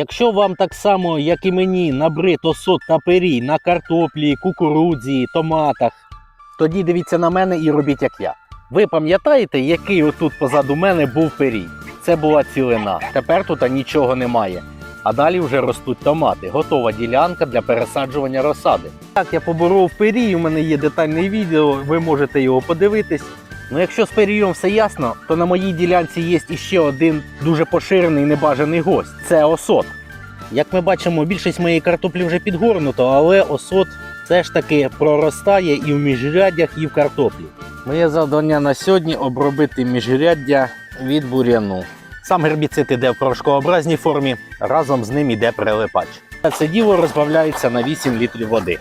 Якщо вам так само, як і мені, набрид осот та перій на картоплі, кукурудзі, томатах, тоді дивіться на мене і робіть як я. Ви пам'ятаєте, який отут позаду мене був перій? Це була цілина. Тепер тут нічого немає. А далі вже ростуть томати. Готова ділянка для пересаджування розсади. Так, я поборов перій, у мене є детальне відео, ви можете його подивитись. Ну, якщо з перієм все ясно, то на моїй ділянці є іще один дуже поширений небажаний гость це осот. Як ми бачимо, більшість моєї картоплі вже підгорнуто, але осот все ж таки проростає і в міжряддях, і в картоплі. Моє завдання на сьогодні обробити міжряддя від бур'яну. Сам гербіцид іде в порошкообразній формі, разом з ним іде прилипач. Це діло розбавляється на 8 літрів води.